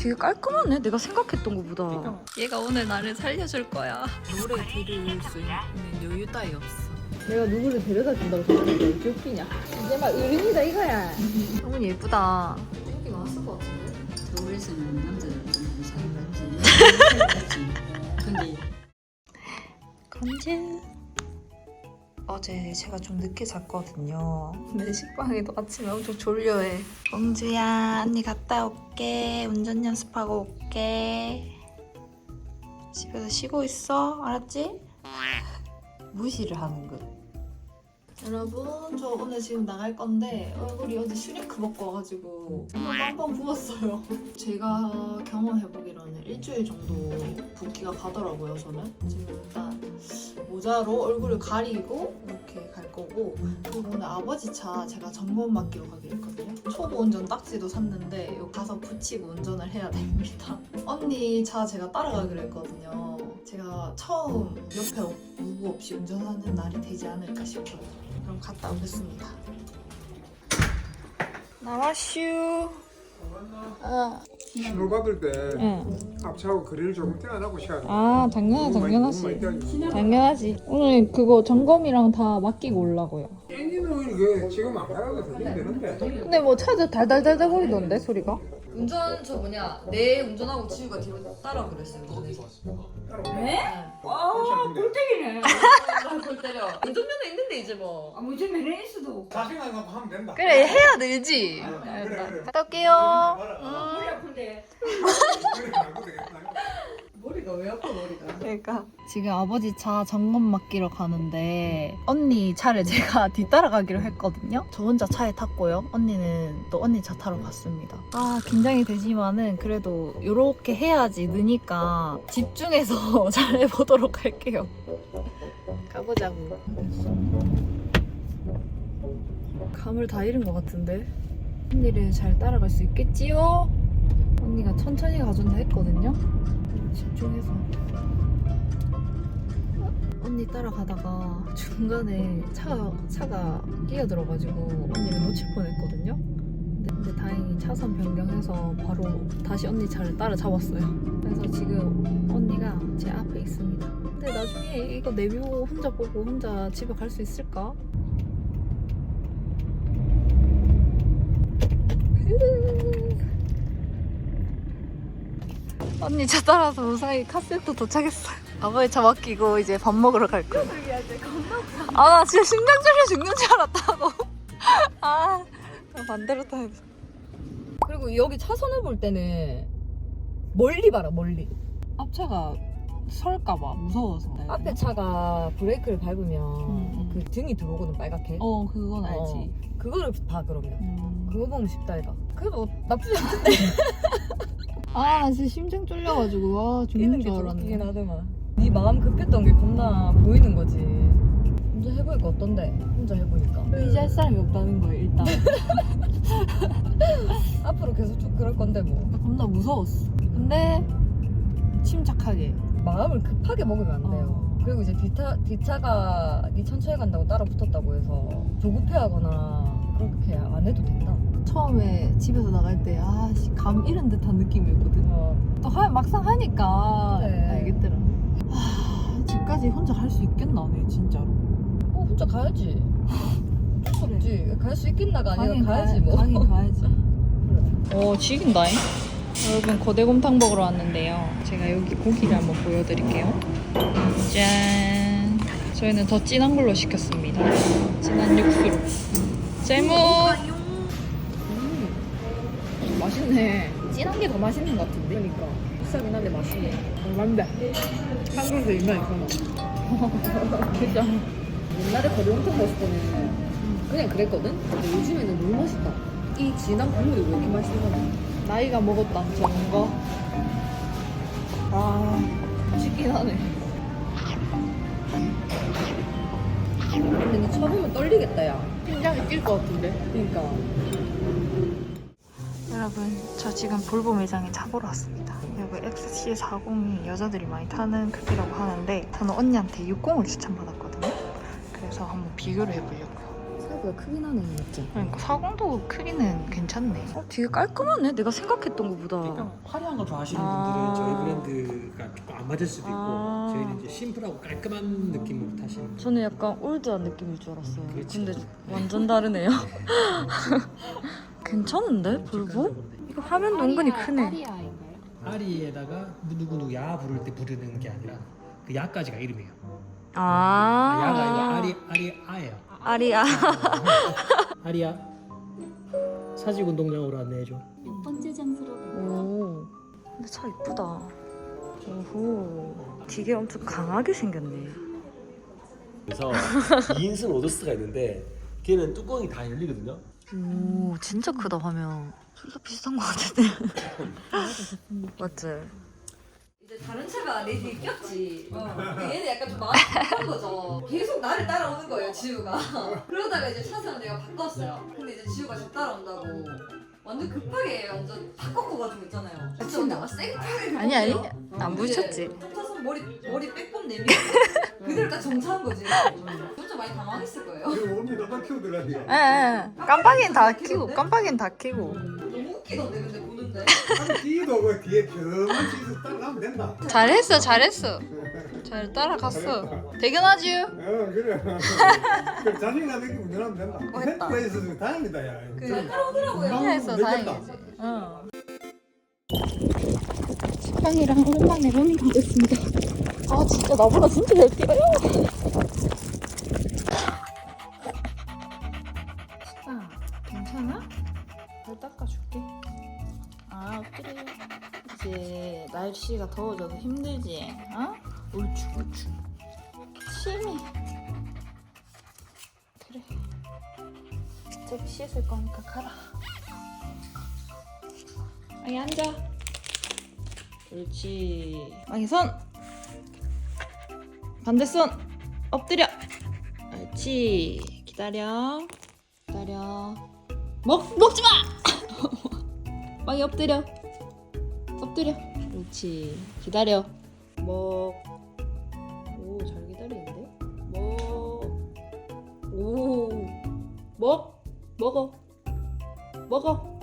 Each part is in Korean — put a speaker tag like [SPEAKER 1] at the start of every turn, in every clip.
[SPEAKER 1] 되게 깔끔하네. 내가 생각했던 것보다.
[SPEAKER 2] 얘가 오늘 나를 살려줄 거야.
[SPEAKER 3] 노래 들을 수 있는 여유 따위 없어.
[SPEAKER 1] 내가 누구를 데려다 준다고 생각했는데 왜 이렇게 웃기냐? 이제 막 어른이다 이거야. 너무 예쁘다.
[SPEAKER 3] 여기 나왔을 것 같은데?
[SPEAKER 4] 서울에서 는 남자들 좀 사귀었지. 근데
[SPEAKER 1] 건지. 어제 제가 좀 늦게 잤거든요. 근데 식빵이도 아침에 엄청 졸려해. 공주야, 언니 갔다 올게. 운전 연습하고 올게. 집에서 쉬고 있어. 알았지? 무시를 하는 거. 여러분, 저 오늘 지금 나갈 건데 얼굴이 어제 슈링크 먹고 와가지고 빵빵 부었어요. 제가 경험해보기로는 일주일 정도 붓기가 가더라고요, 저는. 지금 일단 모자로 얼굴을 가리고 이렇게 갈 거고 그리고 오늘 아버지 차 제가 점검 맡기러 가기로 했거든요 초보 운전 딱지도 샀는데 여기 가서 붙이고 운전을 해야 됩니다 언니 차 제가 따라가기로 했거든요 제가 처음 옆에 누구 없이 운전하는 날이 되지 않을까 싶어요 그럼 갔다 오겠습니다. 나와슈. 어.
[SPEAKER 5] 신호 받을 때
[SPEAKER 1] 응.
[SPEAKER 5] 앞차하고 거리를 조금 떼어나고 시야
[SPEAKER 1] 아 당연하 당연하지. 당연하지. 오늘 그거 점검이랑 다 맡기고 올라고요.
[SPEAKER 5] 엔진은 이게 지금 안 되긴 되는데.
[SPEAKER 1] 근데 뭐 차도 달달달달 거리던데 소리가?
[SPEAKER 3] 운전 저 뭐냐 내 운전하고 지우가 뒤로 따라오기로 했어요. 운전해서.
[SPEAKER 5] 아
[SPEAKER 6] 꼴등이네.
[SPEAKER 3] 골 때려. 운전면허 있는데 이제 뭐.
[SPEAKER 6] 아, 무슨 메레니스도
[SPEAKER 5] 자신감 갖고 하면 된다
[SPEAKER 1] 그래 해야 되지
[SPEAKER 5] 아, 그래, 그래.
[SPEAKER 1] 갔다 올게요
[SPEAKER 6] 머리 아픈데. 머리가 왜 아파 머리가?
[SPEAKER 1] 그러니까. 지금 아버지 차 점검 맡기러 가는데 언니 차를 제가 뒤따라가기로 했거든요. 저 혼자 차에 탔고요. 언니는 또 언니 차 타러 갔습니다. 아 긴장이 되지만은 그래도 이렇게 해야지 느니까 집중해서 잘 해보도록 할게요. 가보자고. 감을 다 잃은 것 같은데? 언니를 잘 따라갈 수 있겠지요? 언니가 천천히 가준다 했거든요 집중해서 언니 따라가다가 중간에 차가 차가 끼어들어가지고 언니를 놓칠 뻔했거든요. 근데, 다행히 차선 변경해서 바로 다시 언니 차를 따라잡았어요. 그래서 지금 언니가 제 앞에 있습니다. 근데 나중에 이거 내비보 혼자 보고 혼자 집에 갈 수 있을까? 언니 차 따라서 무사히 카센터 도착했어요. 아버지 차 맡기고 이제 밥 먹으러 갈 거예요. 아, 나 진짜 심장 떨려 죽는 줄 알았다고. 아, 나 반대로 타야 돼.
[SPEAKER 3] 그리고 여기 차선을 볼 때는 멀리 봐라 멀리.
[SPEAKER 1] 앞차가 설까봐 무서워서.
[SPEAKER 3] 앞에 차가 브레이크를 밟으면
[SPEAKER 1] 음.
[SPEAKER 3] 그 등이 들어오거든 빨갛게.
[SPEAKER 1] 어, 그건 알지.
[SPEAKER 3] 어, 그거를 봐 그러면.
[SPEAKER 1] 음.
[SPEAKER 3] 그거 보면 쉽다 이가. 그래도 나쁘지 않은데.
[SPEAKER 1] 아, 나 진짜 심장 쫄려가지고 와 죽는 줄 알았네.
[SPEAKER 3] 하더만. 네 마음 급했던 게 겁나 보이는 거지. 혼자 해보니까 어떤데? 혼자 해보니까.
[SPEAKER 1] 의지할 사람이 없다는 거예요 일단.
[SPEAKER 3] 앞으로 계속 쭉 그럴 건데 뭐.
[SPEAKER 1] 나 겁나 무서웠어. 근데 침착하게.
[SPEAKER 3] 마음을 급하게 먹으면 안 돼요.
[SPEAKER 1] 어.
[SPEAKER 3] 그리고 이제 뒤차, 뒤차가 네 천천히 간다고 따라 붙었다고 해서 조급해하거나 그렇게 안 해도 된다.
[SPEAKER 1] 처음에 집에서 나갈 때 아씨 감 잃은 듯한 느낌이었거든.
[SPEAKER 3] 어,
[SPEAKER 1] 또 하, 막상 하니까
[SPEAKER 3] 그래.
[SPEAKER 1] 알겠더라. 아, 집까지 혼자 갈 수 있겠나, 내 진짜로.
[SPEAKER 3] 뭐 혼자 가야지. 수 없지. 갈 수 있겠나가 아니라 가야지
[SPEAKER 1] 가야-
[SPEAKER 3] 뭐.
[SPEAKER 1] 가긴 가야지. 오, 지긴다잉. 여러분, 거대곰탕 먹으러 왔는데요. 제가 여기 고기를 한번 보여드릴게요. 짠. 저희는 더 진한 걸로 시켰습니다. 진한 육수로. 제목!
[SPEAKER 3] 맛있네. 진한 게 더 맛있는 것 같은데? 그러니까. 비싸긴 한데 맛있네.
[SPEAKER 1] 맞다. 한국에서 유명했어.
[SPEAKER 3] 진짜. 옛날에 거리om탕 먹을 때는 그냥 그랬거든? 근데 요즘에는 너무 맛있다. 이 진한 국물이 왜 이렇게 맛있는 거냐?
[SPEAKER 1] 나이가 먹었다, 저런 거. 아,
[SPEAKER 3] 맛있긴 하네. 근데 니 쳐보면 떨리겠다, 야.
[SPEAKER 1] 심장이 뛸 것 같은데.
[SPEAKER 3] 그러니까.
[SPEAKER 1] 여러분, 저 지금 볼보 매장에 차 보러 왔습니다. 여기 XC40이 여자들이 많이 타는 크기라고 하는데 저는 언니한테 60을 추천받았거든요. 그래서 한번 비교를 해보려고요.
[SPEAKER 3] 생각보다 크긴 하네 맞지?
[SPEAKER 1] 그러니까 사공도 크기는 괜찮네. 어, 되게 깔끔하네. 내가 생각했던 것보다.
[SPEAKER 7] 약간 화려한 거 좋아하시는
[SPEAKER 1] 아.
[SPEAKER 7] 분들은 저희 브랜드가 조금 안 맞을 수도 있고
[SPEAKER 1] 아.
[SPEAKER 7] 저희는 이제 심플하고 깔끔한 느낌으로 타시는
[SPEAKER 1] 저는 약간 올드한 느낌일 줄 알았어요.
[SPEAKER 7] 그렇지.
[SPEAKER 1] 근데 완전 다르네요. 괜찮은데 볼보? 이거 화면도 은근히 크네.
[SPEAKER 3] 아리아인가요?
[SPEAKER 7] 아리에다가 누구누구 야 부를 때 부르는 게 아니라 그 야까지가 이름이에요
[SPEAKER 1] 아.
[SPEAKER 7] 야가 아니라 아리 아리 아예요
[SPEAKER 1] 아리아.
[SPEAKER 7] 아리야 사직 운동장으로 안내해 줘
[SPEAKER 4] 몇 번째 장소로
[SPEAKER 1] 오. 근데 차 이쁘다. 오호. 되게 엄청 강하게 생겼네.
[SPEAKER 8] 그래서 2인승 로드스가 있는데 걔는 뚜껑이 다 열리거든요.
[SPEAKER 1] 오, 진짜 크다 화면. 둘다 비슷한 것 같은데. 맞지?
[SPEAKER 2] 이제 다른 차가 내 뒤에 꼈지. 어. 얘는 약간 좀 마음이 급한 거죠. 계속 나를 따라오는 거예요, 지우가. 그러다가 이제 차선을 내가 바꿨어요. 근데 이제 지우가 저 따라온다고. 완전 급하게 완전 바꿔고 가지고 있잖아요. 막 세게 타게
[SPEAKER 1] 아니, 아니.
[SPEAKER 2] 어.
[SPEAKER 1] 안 부딪혔지.
[SPEAKER 2] 차선 머리 머리 빼꼼 내밀고 그대로 딱 정차한 거지. 진짜 많이 당황했을 거예요.
[SPEAKER 5] 그리고 언니 너만 키우더라니요.
[SPEAKER 1] 예, 예. 깜빡이는 다 키고, 깜빡이는 다 키고.
[SPEAKER 2] 웃기던데 근데 보는데.
[SPEAKER 5] 아니 뒤에도 그 뒤에 저만 뒤에서 따라가면 된다.
[SPEAKER 1] 잘했어, 잘했어. 잘 따라갔어. 대견하지?
[SPEAKER 5] 어 그래. 그 자신감 있게 운전하면 된다.
[SPEAKER 1] 어, 했다.
[SPEAKER 5] 있어서 다행이다 야.
[SPEAKER 2] 잘 따라오더라고요.
[SPEAKER 1] 해서. 다행이지. 어. 식빵이랑 오랜만에 러닝 가겠습니다. 아 진짜 나보다 진짜 잘 뛰어요. 날씨가 더워져서 힘들지? 어? 옳지 옳지. 심해. 그래. 좀 씻을 거니까 가라. 아니 앉아. 그렇지. 아니 손. 반대 손. 엎드려. 그렇지. 기다려. 기다려. 먹 먹지 마. 빵이 엎드려. 엎드려. 그렇지. 기다려. 먹. 오, 잘 기다리는데? 먹. 오. 먹. 먹어. 먹어.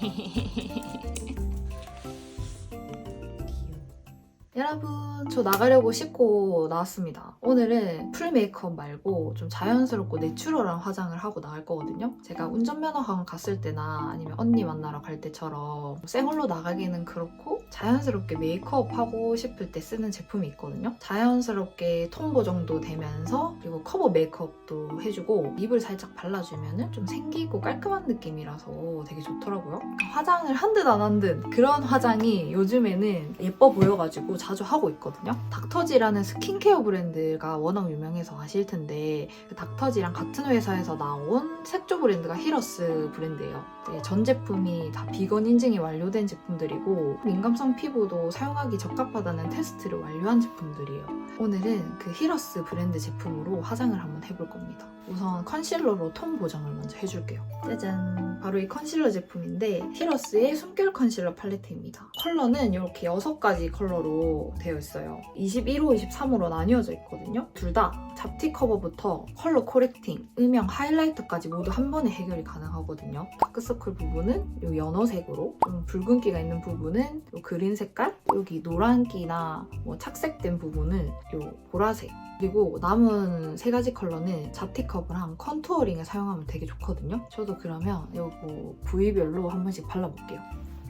[SPEAKER 1] 여러분, 저 나가려고 씻고 나왔습니다. 오늘은 풀 메이크업 말고 좀 자연스럽고 내추럴한 화장을 하고 나갈 거거든요. 제가 운전면허 학원 갔을 때나 아니면 언니 만나러 갈 때처럼 생얼로 나가기는 그렇고 자연스럽게 메이크업 하고 싶을 때 쓰는 제품이 있거든요. 자연스럽게 톤보 정도 되면서 그리고 커버 메이크업도 해주고 립을 살짝 발라주면 좀 생기고 깔끔한 느낌이라서 되게 좋더라고요. 화장을 한 듯 안 한 듯 그런 화장이 요즘에는 예뻐 보여가지고 자주 하고 있거든요. 닥터지라는 스킨케어 브랜드가 워낙 유명해서 아실 텐데 그 닥터지랑 같은 회사에서 나온 색조 브랜드가 히러스 브랜드예요. 네, 전 제품이 다 비건 인증이 완료된 제품들이고 민감성 피부도 사용하기 적합하다는 테스트를 완료한 제품들이에요. 오늘은 그 히러스 브랜드 제품으로 화장을 한번 해볼 겁니다. 우선 컨실러로 톤 보정을 먼저 해줄게요. 짜잔! 바로 이 컨실러 제품인데 히러스의 숨결 컨실러 팔레트입니다. 컬러는 이렇게 6가지 컬러로 되어 있어요. 21호, 23호로 나뉘어져 있거든요. 둘 다 잡티 커버부터 컬러 코렉팅, 음영, 하이라이터까지 모두 한 번에 해결이 가능하거든요. 다크서클 부분은 이 연어색으로, 좀 붉은기가 있는 부분은 이 그린 색깔, 여기 노란기나 뭐 착색된 부분은 이 보라색, 그리고 남은 세 가지 컬러는 잡티 커버랑 컨투어링에 사용하면 되게 좋거든요. 저도 그러면 이거 부위별로 한 번씩 발라볼게요.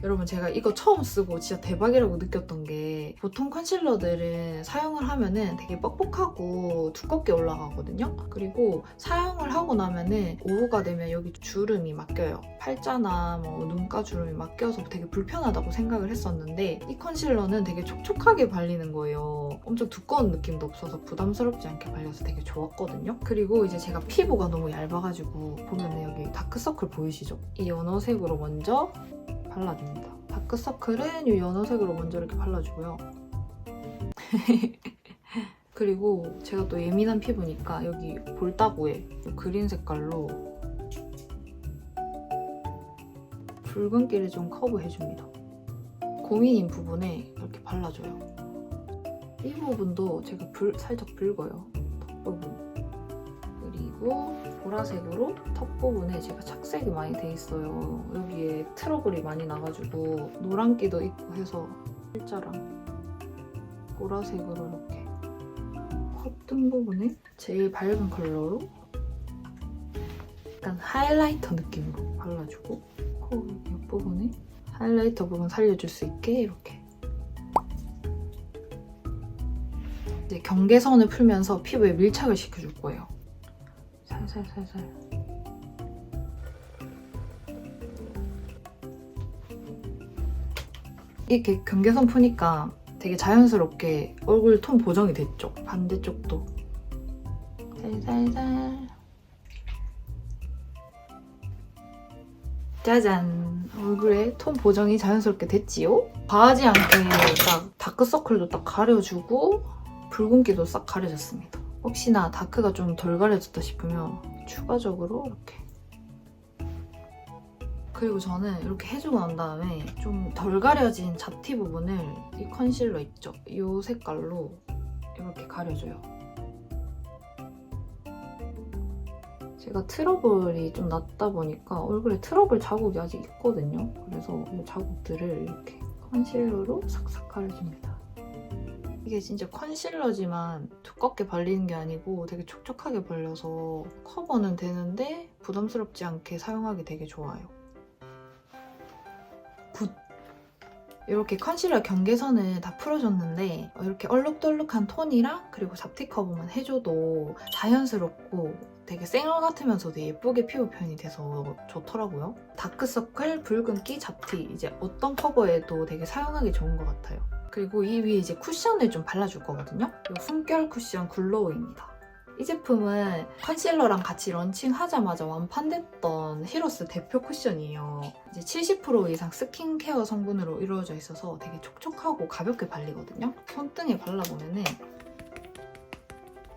[SPEAKER 1] 여러분 제가 이거 처음 쓰고 진짜 대박이라고 느꼈던 게 보통 컨실러들은 사용을 하면은 되게 뻑뻑하고 두껍게 올라가거든요. 그리고 사용을 하고 나면은 오후가 되면 여기 주름이 막혀요. 팔자나 뭐 눈가 주름이 막혀서 되게 불편하다고 생각을 했었는데 이 컨실러는 되게 촉촉하게 발리는 거예요. 엄청 두꺼운 느낌도 없어서 부담스럽지 않게 발려서 되게 좋았거든요. 그리고 이제 제가 피부가 너무 얇아가지고 보면은 여기 다크서클 보이시죠? 이 연어색으로 먼저 발라줍니다. 다크서클은 이 연어색으로 먼저 이렇게 발라주고요. 그리고 제가 또 예민한 피부니까 여기 볼따구에 이 그린 색깔로 붉은기를 좀 커버해줍니다. 고민인 부분에 이렇게 발라줘요. 이 부분도 제가 불, 살짝 붉어요. 턱 부분. 그리고 보라색으로 턱 부분에 제가 착색이 많이 돼 있어요. 여기에 트러블이 많이 나가지고 노란기도 있고 해서 일자랑 보라색으로 이렇게 콧등 부분에 제일 밝은 컬러로 약간 하이라이터 느낌으로 발라주고 코 옆부분에 하이라이터 부분 살려줄 수 있게 이렇게 이제 경계선을 풀면서 피부에 밀착을 시켜줄 거예요. 살살살살. 이렇게 경계선 푸니까 되게 자연스럽게 얼굴 톤 보정이 됐죠. 반대쪽도 살살살. 짜잔! 얼굴에 톤 보정이 자연스럽게 됐지요? 과하지 않게 딱 다크서클도 딱 가려주고 붉은기도 싹 가려졌습니다. 혹시나 다크가 좀 덜 가려졌다 싶으면 추가적으로 이렇게 그리고 저는 이렇게 해주고 난 다음에 좀 덜 가려진 잡티 부분을 이 컨실러 있죠? 이 색깔로 이렇게 가려줘요. 제가 트러블이 좀 났다 보니까 얼굴에 트러블 자국이 아직 있거든요. 그래서 이 자국들을 이렇게 컨실러로 싹싹 가려줍니다. 이게 진짜 컨실러지만 두껍게 발리는 게 아니고 되게 촉촉하게 발려서 커버는 되는데 부담스럽지 않게 사용하기 되게 좋아요. 굿! 이렇게 컨실러 경계선을 다 풀어줬는데 이렇게 얼룩덜룩한 톤이랑 그리고 잡티 커버만 해줘도 자연스럽고 되게 쌩얼 같으면서도 예쁘게 피부 표현이 돼서 좋더라고요. 다크서클, 붉은기, 잡티 이제 어떤 커버에도 되게 사용하기 좋은 것 같아요. 그리고 이 위에 이제 쿠션을 좀 발라줄 거거든요. 이 숨결 쿠션 글로우입니다. 이 제품은 컨실러랑 같이 런칭하자마자 완판됐던 히로스 대표 쿠션이에요. 이제 70% 이상 스킨케어 성분으로 이루어져 있어서 되게 촉촉하고 가볍게 발리거든요. 손등에 발라보면은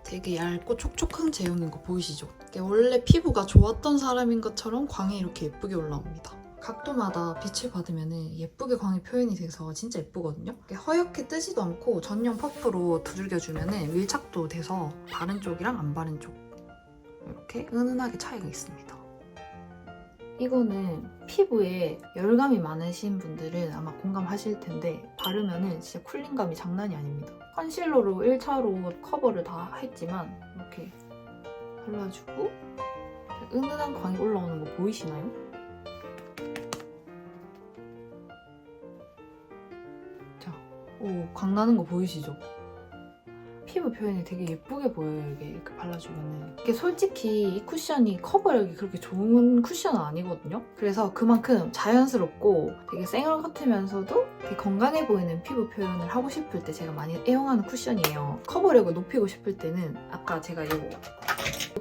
[SPEAKER 1] 되게 얇고 촉촉한 제형인 거 보이시죠? 원래 피부가 좋았던 사람인 것처럼 광이 이렇게 예쁘게 올라옵니다. 각도마다 빛을 받으면 예쁘게 광이 표현이 돼서 진짜 예쁘거든요. 허옇게 뜨지도 않고 전용 퍼프로 두들겨주면 밀착도 돼서 바른 쪽이랑 안 바른 쪽 이렇게 은은하게 차이가 있습니다. 이거는 피부에 열감이 많으신 분들은 아마 공감하실 텐데 바르면 진짜 쿨링감이 장난이 아닙니다. 컨실러로 1차로 커버를 다 했지만 이렇게 발라주고 은은한 광이 올라오는 거 보이시나요? 오, 광 나는 거 보이시죠? 피부 표현이 되게 예쁘게 보여요, 이게 이렇게 발라주면은. 이게 솔직히 이 쿠션이 커버력이 그렇게 좋은 쿠션은 아니거든요? 그래서 그만큼 자연스럽고 되게 쌩얼 같으면서도 되게 건강해 보이는 피부 표현을 하고 싶을 때 제가 많이 애용하는 쿠션이에요. 커버력을 높이고 싶을 때는 아까 제가 요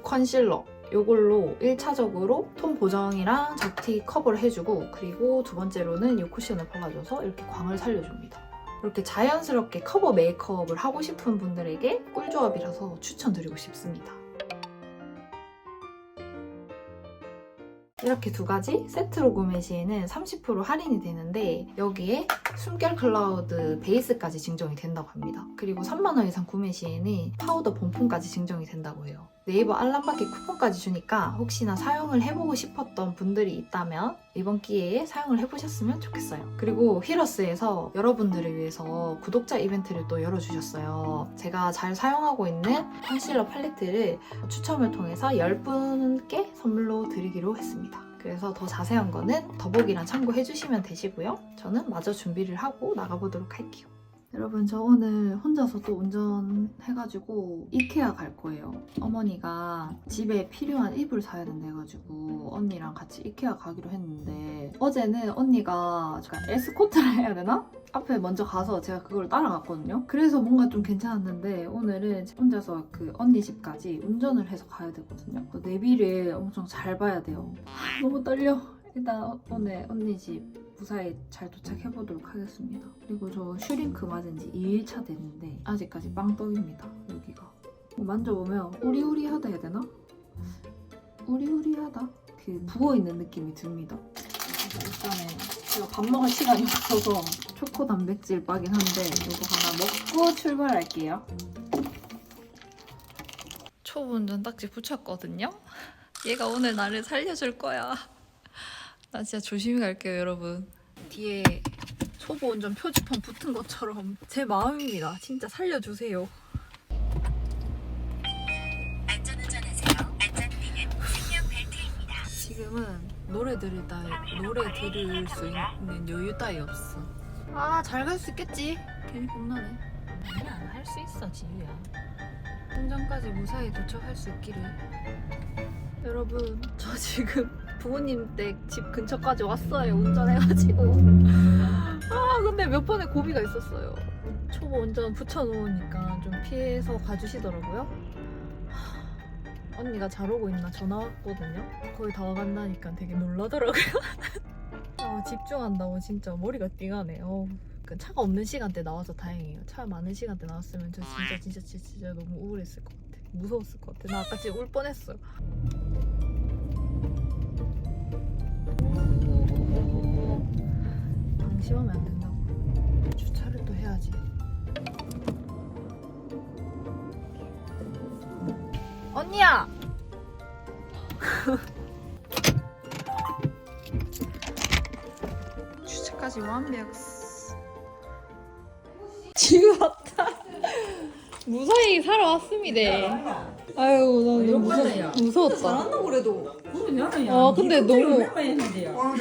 [SPEAKER 1] 컨실러 이걸로 1차적으로 톤 보정이랑 잡티 커버를 해주고 그리고 두 번째로는 이 쿠션을 발라줘서 이렇게 광을 살려줍니다. 이렇게 자연스럽게 커버 메이크업을 하고 싶은 분들에게 꿀조합이라서 추천드리고 싶습니다. 이렇게 두 가지 세트로 구매 시에는 30% 할인이 되는데 여기에 숨결 클라우드 베이스까지 증정이 된다고 합니다. 그리고 3만원 이상 구매 시에는 파우더 본품까지 증정이 된다고 해요. 네이버 알람받기 쿠폰까지 주니까 혹시나 사용을 해보고 싶었던 분들이 있다면 이번 기회에 사용을 해보셨으면 좋겠어요. 그리고 히러스에서 여러분들을 위해서 구독자 이벤트를 또 열어주셨어요. 제가 잘 사용하고 있는 컨실러 팔레트를 추첨을 통해서 10분께 선물로 드리기로 했습니다. 그래서 더 자세한 거는 더보기란 참고해주시면 되시고요. 저는 마저 준비를 하고 나가보도록 할게요. 여러분 저 오늘 혼자서 또 운전해가지고 이케아 갈 거예요. 어머니가 집에 필요한 이불 사야 된다 해가지고 언니랑 같이 이케아 가기로 했는데 어제는 언니가 에스코트를 해야 되나? 앞에 먼저 가서 제가 그걸 따라갔거든요. 그래서 뭔가 좀 괜찮았는데 오늘은 혼자서 그 언니 집까지 운전을 해서 가야 되거든요. 그 내비를 엄청 잘 봐야 돼요. 하, 너무 떨려. 일단 오늘 언니 집 무사히 잘 도착해 보도록 하겠습니다. 그리고 저 슈링크 맞은 지 2일차 됐는데 아직까지 빵떡입니다. 여기가 뭐 만져보면 우리우리하다 해야 되나? 우리우리하다. 그 부어 있는 느낌이 듭니다. 일단은 제가 밥 먹을 시간이 없어서 초코 단백질 바긴 한데 이거 하나 먹고 출발할게요. 초보 운전 딱지 붙였거든요. 얘가 오늘 나를 살려줄 거야. 나 진짜 조심히 갈게요, 여러분. 뒤에 초보 운전 표지판 붙은 것처럼 제 마음입니다. 진짜 살려주세요. 지금은 노래 들을 따위 노래 들을 수 있는 여유 따위 없어. 아 잘 갈 수 있겠지? 괜히 겁나네. 아니야 할 수 있어 지유야. 공장까지 무사히 도착할 수 있기를. 여러분 저 지금 부모님 댁 집 근처까지 왔어요 운전해가지고. 아 근데 몇 번의 고비가 있었어요. 초보 운전 붙여놓으니까 좀 피해서 가주시더라고요. 하, 언니가 잘 오고 있나 전화 왔거든요. 거의 다 와간다니까 되게 놀라더라고요. 아, 집중한다고 진짜 머리가 띵하네. 어, 그 차가 없는 시간대 나와서 다행이에요. 차 많은 시간대 나왔으면 저 진짜 진짜 진짜, 진짜 너무 우울했을 것 같아. 무서웠을 것 같아. 나 아까 진짜 울 뻔했어요. 방심하면 안 된다고. 주차를 또 해야지. 언니야! 주차까지 완벽. 지우 왔다. 무사히 살아왔습니다. 아유, 나 너무 무서, 무서웠다.
[SPEAKER 4] 잘한다 그래도.
[SPEAKER 1] 어, 근데 너무
[SPEAKER 5] 오는 게 얼마나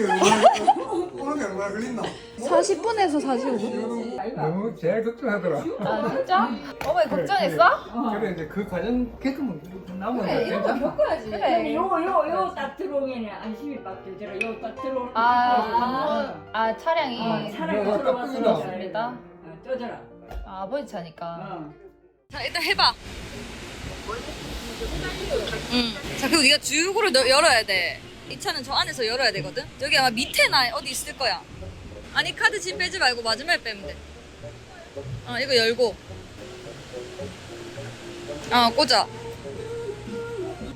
[SPEAKER 5] 오는 게 얼마나 걸린다
[SPEAKER 1] 40분에서 45분.
[SPEAKER 5] 너무 제일 걱정하더라
[SPEAKER 1] 아, 진짜? 어머니 걱정했어?
[SPEAKER 5] 그래 이제 그 과정 겪으면 나면
[SPEAKER 4] 그래 이런 거
[SPEAKER 5] 괜찮아
[SPEAKER 4] 겪어야지. 근데 요요요딱 들어오면 안심이 딱 들더라. 요딱 들어올 때.
[SPEAKER 1] 아, 아, 차량이.
[SPEAKER 4] 어, 사람이
[SPEAKER 5] 이거
[SPEAKER 4] 들어와서
[SPEAKER 5] 딱
[SPEAKER 1] 끄기다.
[SPEAKER 4] 어, 떠져라.
[SPEAKER 1] 아, 아버지 차니까.
[SPEAKER 4] 어.
[SPEAKER 2] 자 일단 해봐. 응. 자 그리고 네가 주유구를 너- 열어야 돼. 이 차는 저 안에서 열어야 되거든. 여기 아마 밑에 나 어디 있을 거야. 아니 카드 짐 빼지 말고 마지막에 빼면 돼. 어 이거 열고. 어 꽂아.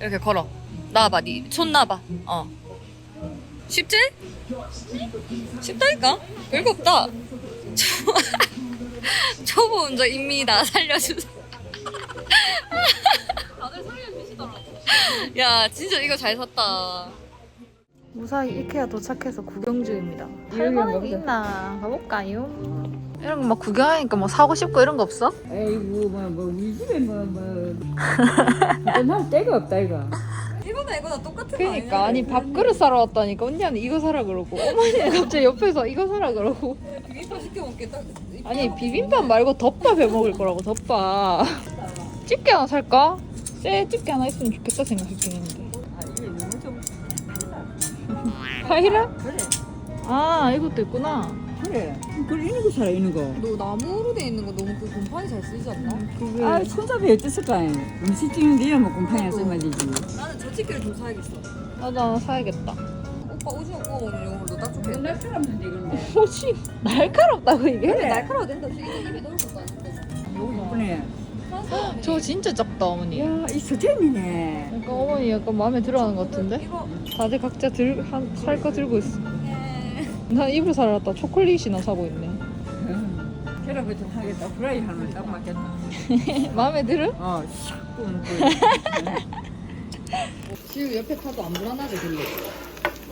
[SPEAKER 2] 이렇게 걸어. 나와봐, 니손 놔봐. 어. 쉽지? 쉽다니까? 별거 없다. 초- 초보 운전입니다. 살려주세요. 야, 진짜 이거 잘 샀다.
[SPEAKER 1] 무사히 이케아 도착해서 구경 중입니다. 게 있나 가볼까요? 이런 거 막 구경하니까 뭐 사고 싶고 이런 거 없어?
[SPEAKER 4] 에이구 뭐뭐 우리 집에 뭐뭐 난 때가 없다 이거.
[SPEAKER 2] 이거나 이거나 똑같은 거
[SPEAKER 1] 그러니까 아니 밥그릇 사러 왔다니까 언니는 이거 사라 그러고 어머니는 갑자기 옆에서 이거 사라 그러고
[SPEAKER 2] 비빔밥 시켜 먹겠다.
[SPEAKER 1] 아니 비빔밥 말고 덮밥 해 먹을 거라고 덮밥 집게 하나 살까? 쇠 집게 하나 있으면 좋겠다 생각했긴 했는데
[SPEAKER 4] 아 이게 너무 좀
[SPEAKER 1] 파이라?
[SPEAKER 4] 그래
[SPEAKER 1] 아 이것도 있구나
[SPEAKER 4] 그래. 그래 이런 거 살아 이런 거.
[SPEAKER 2] 너 나무로 돼 있는 거 너무 그 곰팡이 잘 쓰지 않나?
[SPEAKER 1] 그게
[SPEAKER 4] 아 손잡이 어땠을까? 음식 찍는데 이런 거 곰팡이 안 쓰면 되지.
[SPEAKER 2] 나는 저 집게를 좀 사야겠어.
[SPEAKER 1] 나도 하나 사야겠다
[SPEAKER 2] 오빠 오징어 구워 먹는 용으로 딱 좋겠네.
[SPEAKER 4] 맨날 사람인데 그런데.
[SPEAKER 1] 혹시 날카롭다고 이게?
[SPEAKER 2] 그래 날카로워 된다. 이거 입에 넣을 것도 아닌데.
[SPEAKER 4] 너무 덕분 에.
[SPEAKER 1] 저 진짜 작다 어머니
[SPEAKER 4] 야이 서점이네.
[SPEAKER 1] 약간 어머니 약간 마음에 들어하는 것 같은데?
[SPEAKER 2] 이거
[SPEAKER 1] 다들 각자 들, 한, 살 거 들고 있어 난 입을 사러 왔다 초콜릿이나 사고 있네
[SPEAKER 4] 캐러브 좀 하겠다. 프라이 하면 딱 맞겠다.
[SPEAKER 1] 마음에 들어?
[SPEAKER 4] 어, 샥 뿜고.
[SPEAKER 2] 지금 옆에 타도 안 불안하지 근데.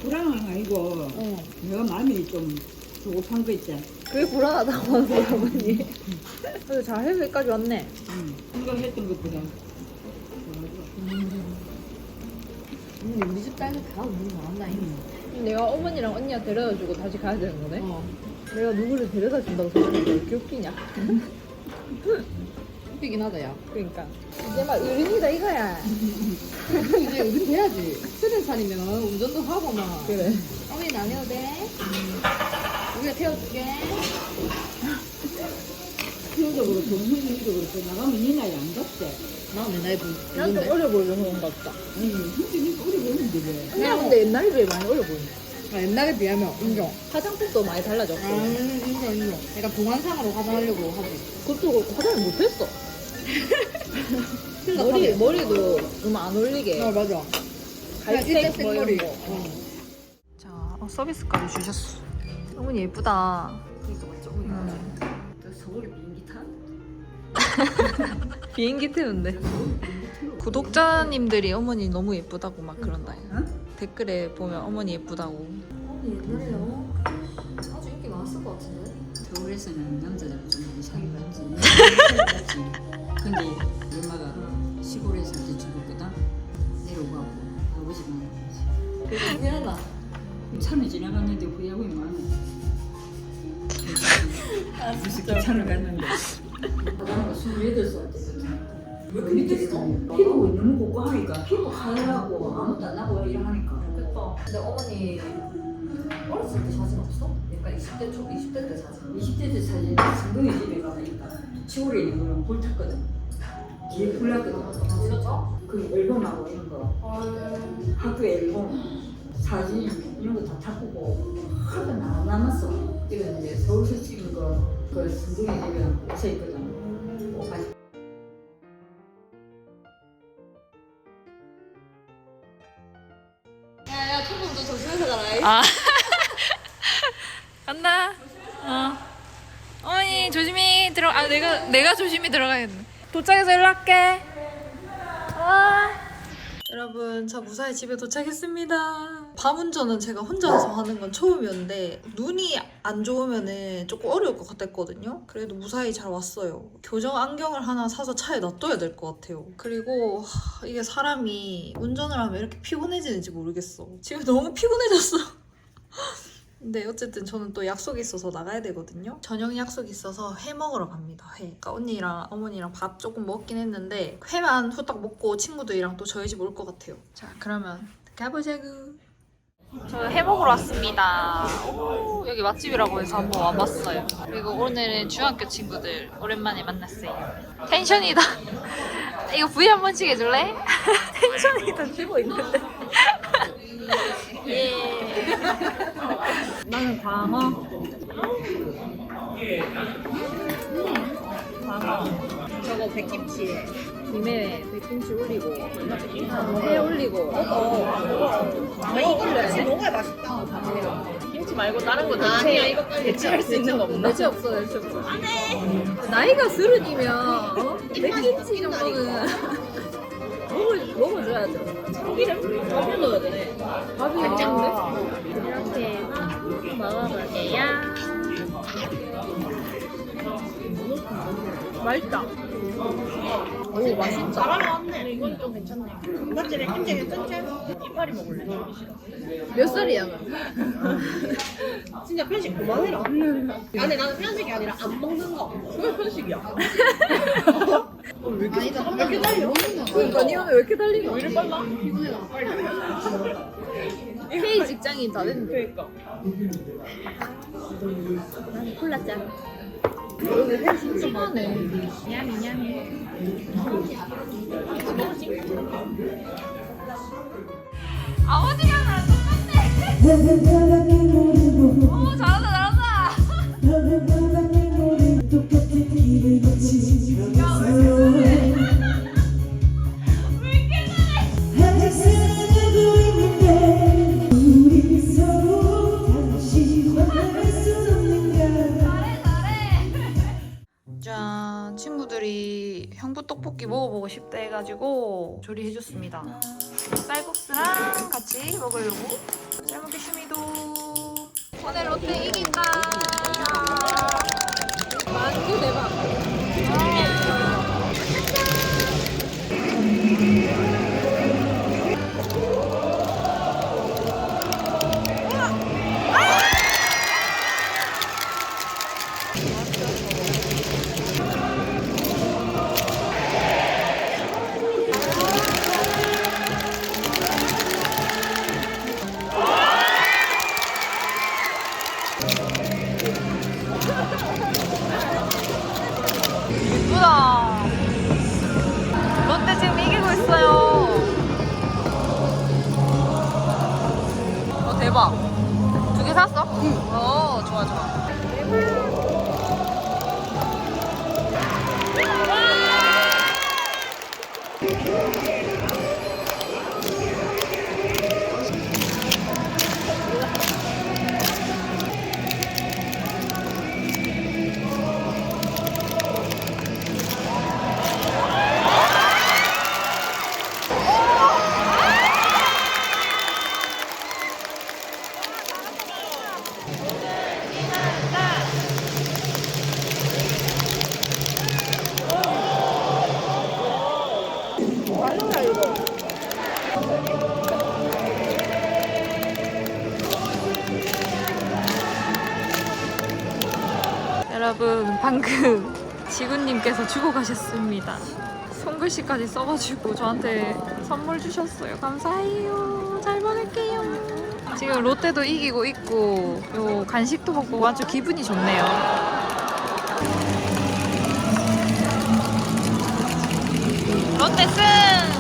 [SPEAKER 4] 불안한 거 아니고 내가 마음이 좀 조급한 거 있지.
[SPEAKER 1] 그게 불안하다고 하세요 어머니 그래도 잘 해서 여기까지 왔네
[SPEAKER 4] 응. 이거 했던 것보다.
[SPEAKER 2] 근데 우리 집 딸도 다 너무 많았나 이
[SPEAKER 1] 내가 어머니랑 언니가 데려다 주고 다시 가야 되는 거네
[SPEAKER 2] 어.
[SPEAKER 1] 내가 누구를 데려다 준다고 생각하니까 왜 이렇게 웃기냐
[SPEAKER 2] 웃기긴 하다 야.
[SPEAKER 1] 그러니까 이제 막 어른이다 이거야
[SPEAKER 2] 이제 우린 돼야지. 스무 살이면 운전도 하고 막.
[SPEAKER 1] 그래
[SPEAKER 2] 어머니 안 해도 돼? 우리가 태워줄게.
[SPEAKER 4] 키우도 그렇고, 흥이도 그렇고, 나가면 니 나이 안 덥대.
[SPEAKER 2] 나내 나이 보.
[SPEAKER 1] 난좀 어려 보이는 건 같다
[SPEAKER 4] 아니, 흥이니까 어리 보이는데 왜?
[SPEAKER 1] 근데 옛날에 비해 많이 어려 보이네
[SPEAKER 2] 아, 옛날에 비하면 인정.
[SPEAKER 1] 화장품도 많이 달라졌고
[SPEAKER 2] 아, 인정, 인정. 약간 동안상으로 화장하려고 하지.
[SPEAKER 1] 그것도 그렇고 화장을 못했어 머리, 머리도 너무 안 어울리게
[SPEAKER 2] 어, 맞아.
[SPEAKER 1] 갈색
[SPEAKER 2] 머리.
[SPEAKER 1] 거
[SPEAKER 2] 어.
[SPEAKER 1] 자, 어, 서비스까지 주셨어. 어머니 예쁘다. 음.
[SPEAKER 9] 서울에 비행기 타?
[SPEAKER 1] 비행기
[SPEAKER 9] 타고
[SPEAKER 1] 구독자님들이 어머니 너무 예쁘다고 막 그런다. 댓글에 보면 어머니 예쁘다고.
[SPEAKER 2] 어머니 옛날에 어? 아주 인기 많았을 것 같은데?
[SPEAKER 4] 서울에서는 남자들 좀 많이 사귀었지. 근데 엄마가 시골에서 이제 죽었거든. 내려오고 아버지가
[SPEAKER 2] 그래서 후회하나?
[SPEAKER 4] 삶이 지나갔는데 후회하고 많아. 무슨 귀찮을 갔는데. 나는 28살 때거든. 왜 그렇게 됐어? 피부 너무 고고하니까 피부 하얗고 아무것도 안 나고 이러하니까.
[SPEAKER 2] 그랬다. 근데 어머니 어렸을 때 사진 없어? 약간 20대 초, 20대 때 사진.
[SPEAKER 4] 20대 때 사진 승동이 집에 가니까 시골에 있는 거랑 볼 탔거든. 뒤에 불났거든.
[SPEAKER 2] 진짜?
[SPEAKER 4] 그 앨범하고 이런 거. 학교 앨범, 사진 이런 거다 타고 하나도 안 남았어. 이건 이제 서울서 찍은 거, 그 승동이 집에 옷에 있거든. 옷까지.
[SPEAKER 2] 야야 초봉도 조심해서 가라.
[SPEAKER 1] 아. 간다. 어. 어머니 조심히 들어. 아 내가 내가 조심히 들어가야겠네. 도착해서 연락해. 와. 여러분 저 무사히 집에 도착했습니다. 밤 운전은 제가 혼자서 하는 건 처음이었는데 눈이 안 좋으면은 조금 어려울 것 같았거든요. 그래도 무사히 잘 왔어요. 교정 안경을 하나 사서 차에 놔둬야 될 것 같아요. 그리고 하, 이게 사람이 운전을 하면 이렇게 피곤해지는지 모르겠어. 지금 너무 피곤해졌어. 근데 어쨌든 저는 또 약속이 있어서 나가야 되거든요. 저녁 약속이 있어서 회 먹으러 갑니다. 회. 그러니까 언니랑 어머니랑 밥 조금 먹긴 했는데 회만 후딱 먹고 친구들이랑 또 저희 집 올 것 같아요. 자 그러면 가보자구. 저회 먹으러 왔습니다. 오, 여기 맛집이라고 해서 한번 와봤어요. 그리고 오늘은 중학교 친구들 오랜만에 만났어요. 텐션이다. 이거 V 한 번 씩 해줄래? 텐션이 더 지고 있는데. 예. 나는 광어. 광어. 저거 백김치에 김에 백김치 올리고 회 올리고 광어 올려야지. 너무 맛있다. 김치 말고 다른 거 대체 대체할 수 있는 거 없나? 대체 없어 대체 없어. 나이가 서른이면 어? 백김치 정도는 먹을 먹어줘야죠. 참기름? 밥을 넣어야 되네. 밥이 있는데? 이렇게 먹어볼게요. 맛있다. 오 맛있다. 잘하네. 이건 좀 괜찮네. 이것들에 김치 괜찮지? 이파리 먹을래. 몇 살이야?
[SPEAKER 6] 진짜 편식 그만해라. 아니 나는 편식이 아니라 안 먹는 거. 그게 편식이야. 왜 이렇게 달려?
[SPEAKER 1] 그러니까 니 오늘 왜 이렇게 달리노? 왜 이렇게 빨라? 회의 직장인 다 됐는데.
[SPEAKER 6] 그러니까.
[SPEAKER 1] 콜라 짠. 오늘 회 심심하네. 냠이 냠이. 아버지가 나랑 똑같네. 오 잘한다 잘한다. 친구들이 형부 떡볶이 먹어보고 싶다 해가지고 조리해줬습니다. 쌀국수랑 같이 먹으려고. 잘 먹겠습니다 오늘 롯데 이긴다. 만두 대박 여러분 방금 지구님께서 주고 가셨습니다. 손글씨까지 써가지고 저한테 선물 주셨어요. 감사해요. 잘 먹을게요. 지금 롯데도 이기고 있고 요 간식도 먹고 아주 기분이 좋네요. 롯데 승!